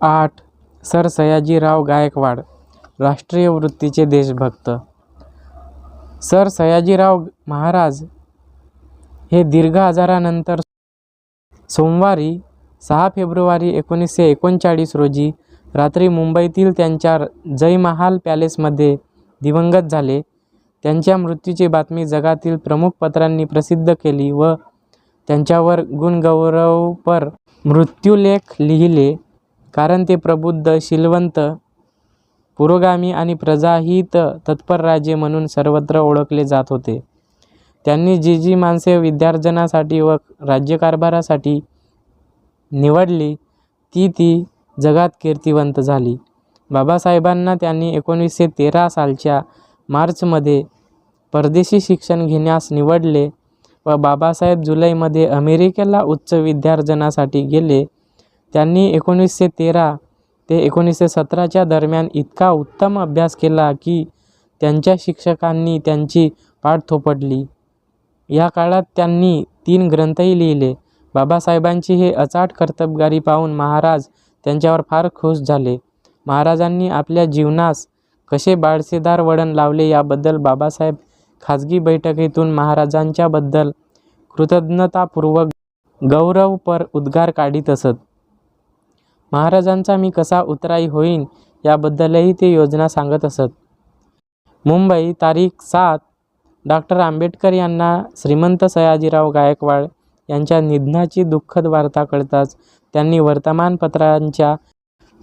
आठ. सर सयाजीराव गायकवाड राष्ट्रीय वृत्तीचे देशभक्त. सर सयाजीराव महाराज हे दीर्घ आजारानंतर सोमवारी सहा फेब्रुवारी एकोणीसशे एकोणचाळीस रोजी रात्री मुंबईतील त्यांच्या जय महाल पॅलेसमध्ये दिवंगत झाले. त्यांच्या मृत्यूची बातमी जगातील प्रमुख पत्रांनी प्रसिद्ध केली व त्यांच्यावर गुणगौरवपर मृत्युलेख लिहिले. कारण ते प्रबुद्ध शीलवंत पुरोगामी आणि प्रजाहित तत्पर राजे म्हणून सर्वत्र ओळखले जात होते. त्यांनी जी जी माणसे विद्यार्जनासाठी व राज्यकारभारासाठी निवडली ती ती जगात कीर्तिवंत झाली. बाबासाहेबांना त्यांनी एकोणीसशे तेरा सालच्या मार्चमध्ये परदेशी शिक्षण घेण्यास निवडले व बाबासाहेब जुलैमध्ये अमेरिकेला उच्च विद्यार्जनासाठी गेले. त्यांनी एकोणीसशे तेरा ते एकोणीसशे सतराच्या दरम्यान इतका उत्तम अभ्यास केला की त्यांच्या शिक्षकांनी त्यांची पाठ थोपटली. या काळात त्यांनी तीन ग्रंथही लिहिले. बाबासाहेबांची हे अचाट कर्तबगारी पाहून महाराज त्यांच्यावर फार खुश झाले. महाराजांनी आपल्या जीवनास कसे बाळसेदार वळण लावले याबद्दल बाबासाहेब खाजगी बैठकीतून महाराजांच्याबद्दल कृतज्ञतापूर्वक गौरवपर उद्गार काढीत असत. महाराजांचा मी कसा उतराई होईन याबद्दलही ते योजना सांगत असत. मुंबई तारीख सात डॉक्टर आंबेडकर यांना श्रीमंत सयाजीराव गायकवाड यांच्या निधनाची दुःखद वार्ता कळताच त्यांनी वर्तमानपत्रांच्या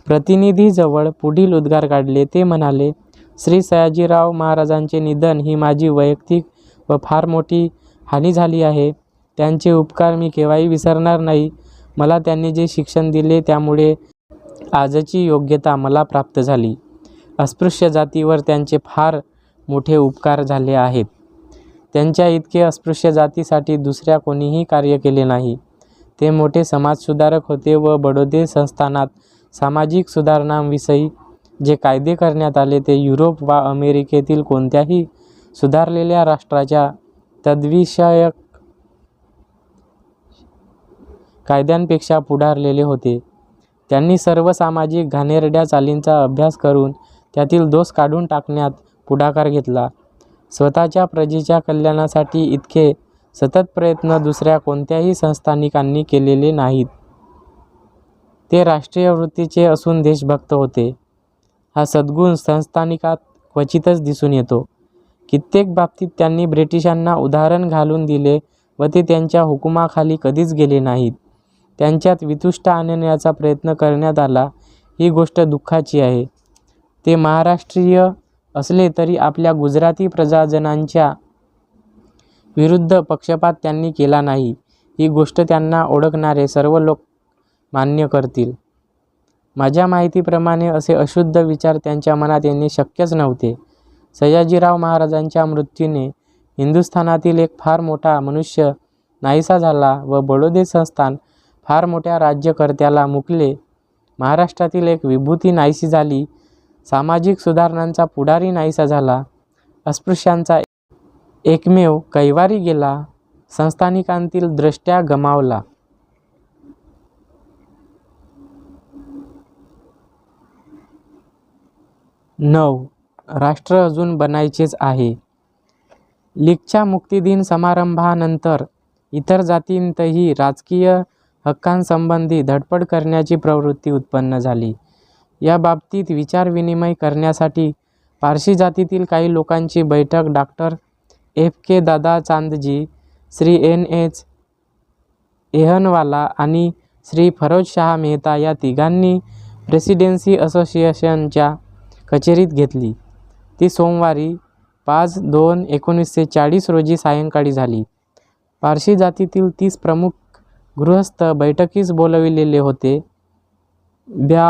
प्रतिनिधीजवळ पुढील उद्गार काढले. ते म्हणाले श्री सयाजीराव महाराजांचे निधन ही माझी वैयक्तिक व फार मोठी हानी झाली आहे. त्यांचे उपकार मी केव्हाही विसरणार नाही. मला त्यांनी जे शिक्षण दिले त्यामुळे आजची योग्यता मला प्राप्त झाली. अस्पृश्य जातीवर त्यांचे फार मोठे उपकार झाले आहेत. त्यांच्या इतके अस्पृश्य जातीसाठी दुसऱ्या कोणीही कार्य केले नाही. ते मोठे समाजसुधारक होते व बडोदे संस्थानात सामाजिक सुधारणांविषयी जे कायदे करण्यात आले ते युरोप वा अमेरिकेतील कोणत्याही सुधारलेल्या राष्ट्राच्या तद्विषयक कायद्यांपेक्षा पुढारलेले होते. त्यांनी सर्व सामाजिक घाणेरड्या चालींचा अभ्यास करून त्यातील दोष काढून टाकण्यात पुढाकार घेतला. स्वतःच्या प्रजेच्या कल्याणासाठी इतके सतत प्रयत्न दुसऱ्या कोणत्याही संस्थानिकांनी केलेले नाहीत. ते राष्ट्रीय वृत्तीचे असून देशभक्त होते. हा सद्गुण संस्थानिकात क्वचितच दिसून येतो. कित्येक बाबतीत त्यांनी ब्रिटिशांना उदाहरण घालून दिले व ते त्यांच्या हुकुमाखाली कधीच गेले नाहीत. त्यांच्यात वितुष्ट आणण्याचा प्रयत्न करण्यात आला ही गोष्ट दुःखाची आहे. ते महाराष्ट्रीय असले तरी आपल्या गुजराती प्रजाजनांच्या विरुद्ध पक्षपात त्यांनी केला नाही. ही गोष्ट त्यांना ओळखणारे सर्व लोक मान्य करतील. माझ्या माहितीप्रमाणे असे अशुद्ध विचार त्यांच्या मनात येणे शक्यच नव्हते. सयाजीराव महाराजांच्या मृत्यूने हिंदुस्थानातील एक फार मोठा मनुष्य नाहीसा झाला व बडोदे संस्थान फार मोठ्या राज्यकर्त्याला मुकले. महाराष्ट्रातील एक विभूती नाहीशी झाली. सामाजिक सुधारणांचा पुढारी नाहीसा झाला. अस्पृश्यांचा एकमेव कैवारी गेला. संस्थानिकांतील दृष्ट्या गमावला. नऊ. राष्ट्र अजून बनायचेच आहे. लीगच्या मुक्तिदिन समारंभानंतर इतर जातींतही राजकीय हक्कांसंबंधी धडपड करण्याची प्रवृत्ती उत्पन्न झाली. या बाबतीत विचारविनिमय करण्यासाठी पारशी जातीतील काही लोकांची बैठक doctor F. K. Dada Chandji Shri. N. H. Ehanwala आणि श्री. फरोज शहा मेहता या तिघांनी प्रेसिडेन्सी असोसिएशनच्या कचेरीत घेतली. ती सोमवारी पाच दोन एकोणीसशे चाळीस रोजी सायंकाळी झाली. पारशी जातीतील तीस प्रमुख गृहस्थ बैठकीस बोलविलेले होते. ब्या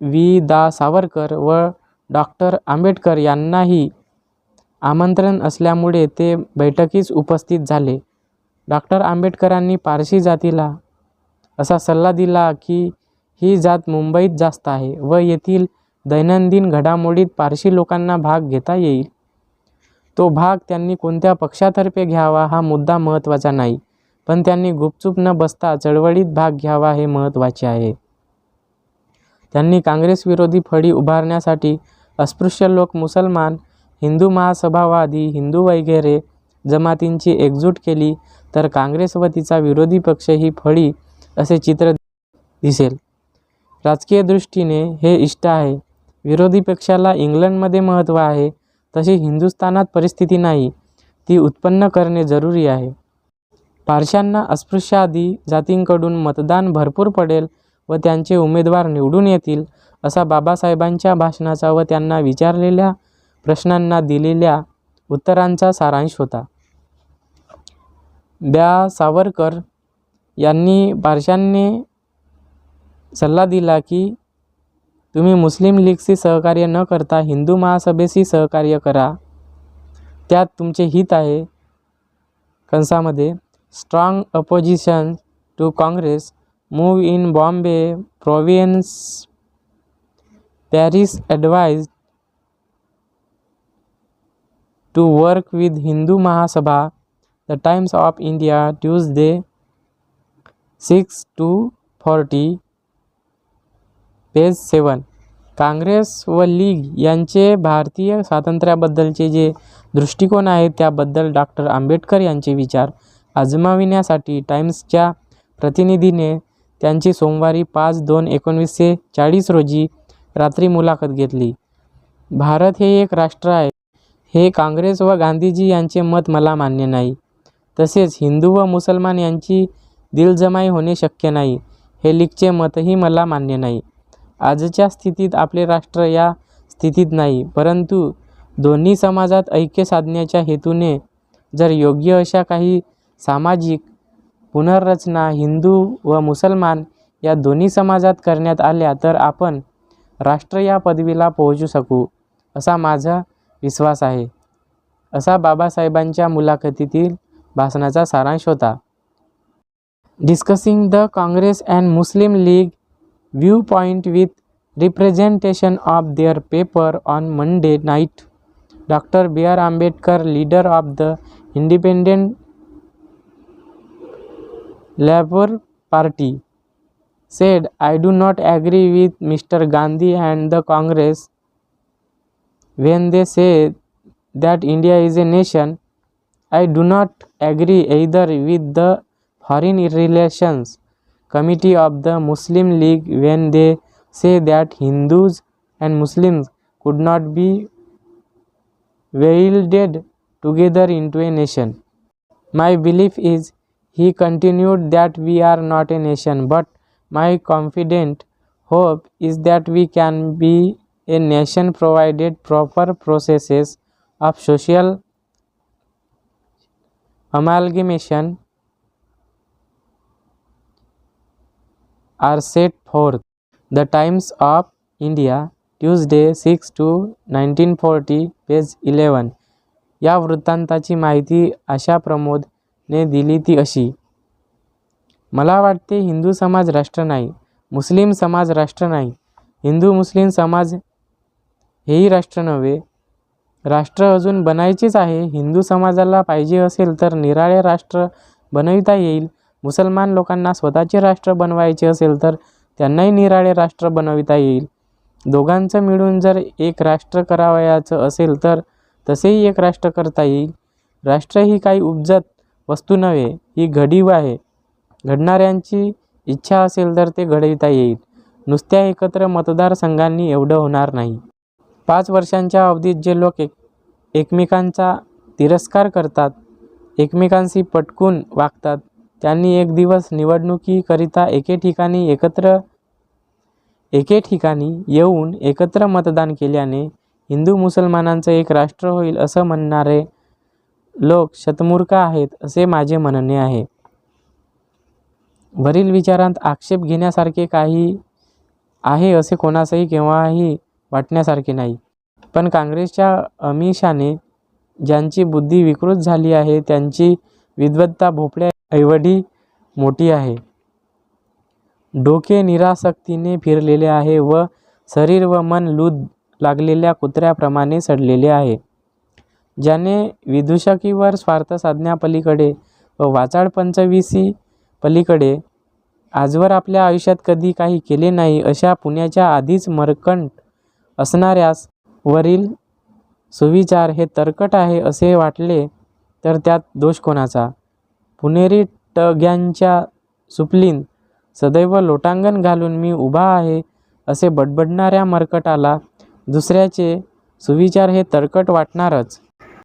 वी दा सावरकर व डॉक्टर आंबेडकर यांनाही आमंत्रण असल्यामुळे ते बैठकीस उपस्थित झाले. डॉक्टर आंबेडकरांनी पारशी जातीला असा सल्ला दिला की ही जात मुंबईत जास्त आहे व येथील दैनंदिन घडामोडीत पारशी लोकांना भाग घेता येईल. तो भाग त्यांनी कोणत्या पक्षातर्फे घ्यावा हा मुद्दा महत्त्वाचा नाही. पण त्यांनी गुपचूप न बसता चळवळीत भाग घ्यावा हे महत्त्वाचे आहे. त्यांनी काँग्रेसविरोधी फळी उभारण्यासाठी अस्पृश्य लोक मुसलमान हिंदू महासभावादी हिंदू वगैरे जमातींची एकजूट केली तर काँग्रेस व तिचा विरोधी पक्ष ही फळी असे चित्र दिसेल. राजकीय दृष्टीने हे इष्ट आहे. विरोधी पक्षाला इंग्लंडमध्ये महत्त्व आहे तशी हिंदुस्थानात परिस्थिती नाही. ती उत्पन्न करणे जरुरी आहे. पारशांना अस्पृश्यादी जातींकडून मतदान भरपूर पडेल व त्यांचे उमेदवार निवडून येतील असा बाबासाहेबांच्या भाषणाचा व त्यांना विचारलेल्या प्रश्नांना दिलेल्या उत्तरांचा सारांश होता. ब्या सावरकर यांनी पारशांनी सल्ला दिला की तुम्ही मुस्लिम लीगशी सहकार्य न करता हिंदू महासभेशी सहकार्य करा. त्यात तुमचे हित आहे कंसामध्ये. Strong opposition to Congress move in Bombay Province, Paris advised to work with Hindu Mahasabha the Times of India Tuesday, six two forty page seven Congress व लीग यांचे भारतीय स्वातंत्र्याबद्दलचे जे दृष्टिकोन आहेत त्याबद्दल डॉक्टर आंबेडकर यांचे विचार. आजमाविण्यासाठी टाइम्सच्या प्रतिनिधीने त्यांची सोमवारी पाच दोन एकोणवीसशे चाळीस रोजी रात्री मुलाखत घेतली. भारत हे एक राष्ट्र आहे. हे काँग्रेस व गांधीजी यांचे मत मला मान्य नाही. तसेच हिंदू व मुसलमान यांची दिलजमाई होणे शक्य नाही. हे लीगचे मतही मला मान्य नाही. आजच्या स्थितीत आपले राष्ट्र या स्थितीत नाही परंतु दोन्ही समाजात ऐक्य साधण्याच्या हेतूने जर योग्य अशा काही सामाजिक पुनर्रचना हिंदू व मुसलमान या दोन्ही समाजात करण्यात आल्या तर आपण राष्ट्र या पदवीला पोहोचू शकू असा माझा विश्वास आहे. असा बाबासाहेबांच्या मुलाखतीतील भाषणाचा सारांश होता. Discussing the Congress and Muslim League view point with representation of their paper on Monday night doctor B R Ambedkar leader of the independent Labour Party said, I do not agree with Mr. Gandhi and the Congress when they say that India is a nation. I do not agree either with the Foreign Relations Committee of the Muslim League when they say that Hindus and Muslims could not be welded together into a nation. My belief is, he continued, that we are not a nation, but my confident hope is that we can be a nation provided proper processes of social amalgamation are set forth. The Times of India, Tuesday six two nineteen forty page eleven या वृत्तांताची माहिती आशा ने दिली ती अशी. मला वाटते हिंदू समाज राष्ट्र नाही मुस्लिम समाज राष्ट्र नाही. हिंदू मुस्लिम समाज हेही राष्ट्र नव्हे. राष्ट्र अजून बनायचेच आहे. हिंदू समाजाला पाहिजे असेल तर निराळे राष्ट्र बनविता येईल. मुसलमान लोकांना स्वतःचे राष्ट्र बनवायचे असेल तर त्यांनाही निराळे राष्ट्र बनविता येईल. दोघांचं मिळून जर एक राष्ट्र करावयाचं असेल तर तसेही एक राष्ट्र करता येईल. राष्ट्र ही काही उपजत वस्तू नव्हे ही घडीव आहे. घडणाऱ्यांची इच्छा असेल तर ते घडविता येईल. नुसत्या एकत्र मतदारसंघांनी एवढं होणार नाही. पाच वर्षांच्या अवधीत जे लोक एक एकमेकांचा तिरस्कार करतात एकमेकांशी पटकून वागतात त्यांनी एक दिवस निवडणुकीकरिता एके ठिकाणी एकत्र एके ठिकाणी येऊन एकत्र मतदान केल्याने हिंदू मुसलमानांचं एक राष्ट्र होईल असं म्हणणारे लोक शतमूर्ख आहेत असे माझे म्हणणे आहे. वरील विचारांत आक्षेप घेण्यासारखे काही आहे असे कोणासही केव्हाही वाटण्यासारखे नाही. पण काँग्रेसच्या अमिषाने ज्यांची बुद्धी विकृत झाली आहे त्यांची विद्वत्ता भोपळ्याऐवढी मोठी आहे. डोके निरासक्तीने फिरलेले आहे व शरीर व मन लूद लागलेल्या कुत्र्याप्रमाणे सडलेले आहे. ज्याने विदूषकीवर स्वार्थ साधण्यापलीकडे व वाचाळ पंचवीसी पलीकडे आजवर आपल्या आयुष्यात कधी काही केले नाही अशा पुण्याच्या आधीच मरकंट असणाऱ्यास वरील सुविचार हे तर्कट आहे असे वाटले तर त्यात दोष कोणाचा? पुणेरी टग्यांच्या सुपलीन सदैव लोटांगण घालून मी उभा आहे असे बडबडणाऱ्या मर्कटाला दुसऱ्याचे सुविचार हे तर्कट वाटणारच.